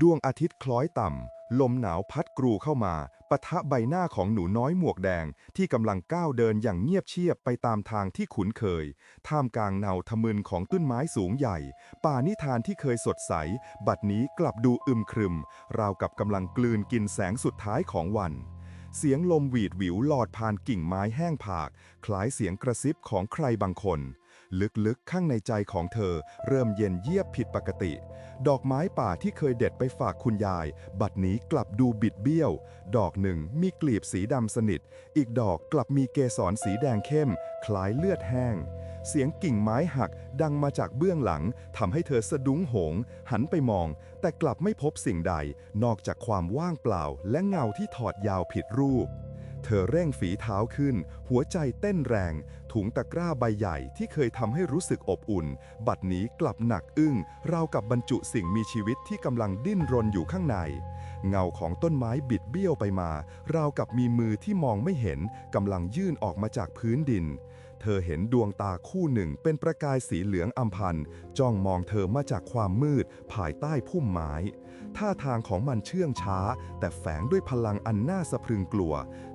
ดวงอาทิตย์คล้อยต่ำ ลมหนาวพัดกรูเข้ามาปะทะใบหน้าของหนูน้อยหมวกแดงที่กำลังก้าวเดินอย่างเงียบเชียบไปตามทางที่คุ้นเคย ท่ามกลางเงาทะมึนของต้นไม้สูงใหญ่ ป่านิทานที่เคยสดใส บัดนี้กลับดูอึมครึม ราวกับกำลังกลืนกินแสงสุดท้ายของวันเสียงลมหวีดหวิวหลอดผ่านกิ่งไม้แห้งผาก คล้ายเสียงกระซิบของใครบางคน ลึกๆ ข้างในใจของเธอ เริ่มเย็นเยียบผิดปกติ ดอกไม้ป่าที่เคยเด็ดไปฝากคุณยาย บัดนี้กลับดูบิดเบี้ยว ดอกหนึ่งมีกลีบสีดำสนิท อีกดอกกลับมีเกสรสีแดงเข้ม คล้ายเลือดแห้ง เสียงกิ่งไม้หักดังมาจากเบื้องหลังทำให้เธอสะดุ้งโหง หันไปมอง แต่กลับไม่พบสิ่งใด นอกจากความว่างเปล่าและเงาที่ถอดยาวผิดรูป เธอเร่งฝีเท้าขึ้น หัวใจเต้นแรง ถุงตะกร้าใบใหญ่ที่เคยทำให้รู้สึกอบอุ่น บัดนี้กลับหนักอึ้งราวกับบรรจุสิ่งมีชีวิตที่กำลังดิ้นรนอยู่ข้างใน เงาของต้นไม้บิดเบี้ยวไปมา ราวกับมีมือที่มองไม่เห็นกำลังยื่นออกมาจากพื้นดิน เธอเห็นดวงตาคู่หนึ่งเป็นประกายสีเหลืองอำพันจ้องมองเธอมาจากความมืด ภายใต้พุ่มไม้ ท่าทางของมันเชื่องช้า แต่แฝงด้วยพลังอันน่าสะพรึงกลัว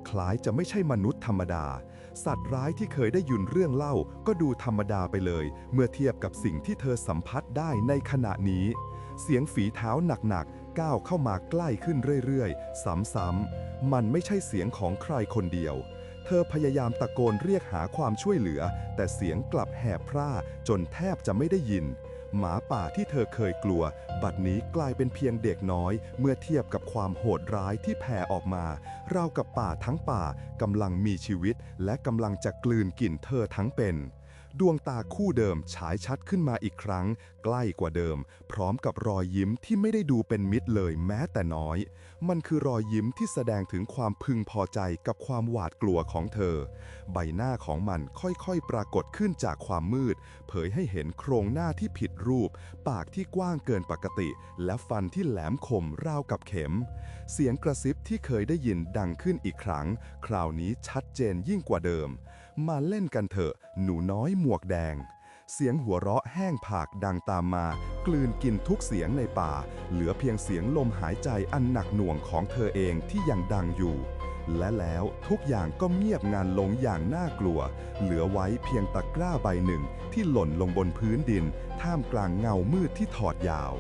คล้ายจะไม่ใช่มนุษย์ธรรมดา สัตว์ร้ายที่เคยได้ยินเรื่องเล่า ก็ดูธรรมดาไปเลย เมื่อเทียบกับสิ่งที่เธอสัมผัสได้ในขณะนี้ เสียงฝีเท้าหนักๆก้าวเข้ามาใกล้ขึ้นเรื่อยๆ ซ้ำๆมันไม่ใช่เสียงของใครคนเดียว เธอพยายามตะโกนเรียกหาความช่วยเหลือ แต่เสียงกลับแหบพร่าจนแทบจะไม่ได้ยิน หมาป่าที่เธอเคยกลัว บัดนี้กลายเป็นเพียงเด็กน้อย เมื่อเทียบกับความโหดร้ายที่แผ่ออกมา ราวกับป่าทั้งป่ากำลังมีชีวิต และกำลังจะกลืนกินเธอทั้งเป็น ดวงตาคู่เดิมฉายชัดขึ้นมาอีกครั้ง ใกล้กว่าเดิม พร้อมกับรอยยิ้มที่ไม่ได้ดูเป็นมิตรเลยแม้แต่น้อย มันคือรอยยิ้มที่แสดงถึงความพึงพอใจกับความหวาดกลัวของเธอ ใบหน้าของมันค่อยๆ ปรากฏขึ้นจากความมืด เผยให้เห็นโครงหน้าที่ผิดรูป ปากที่กว้างเกินปกติ และฟันที่แหลมคมราวกับเข็ม เสียงกระซิบที่เคยได้ยินดังขึ้นอีกครั้ง คราวนี้ชัดเจนยิ่งกว่าเดิม มาเล่นกันเถอะ หนูน้อยหมวกแดง เสียงหัวเราะแห้งผากดังตามมา กลืนกินทุกเสียงในป่า เหลือเพียงเสียงลมหายใจอันหนักหน่วงของเธอเองที่ยังดังอยู่ และแล้วทุกอย่างก็เงียบงานลงอย่างน่ากลัว เหลือไว้เพียงตะกร้าใบหนึ่งที่หล่นลงบนพื้นดิน ท่ามกลางเงามืดที่ถอดยาว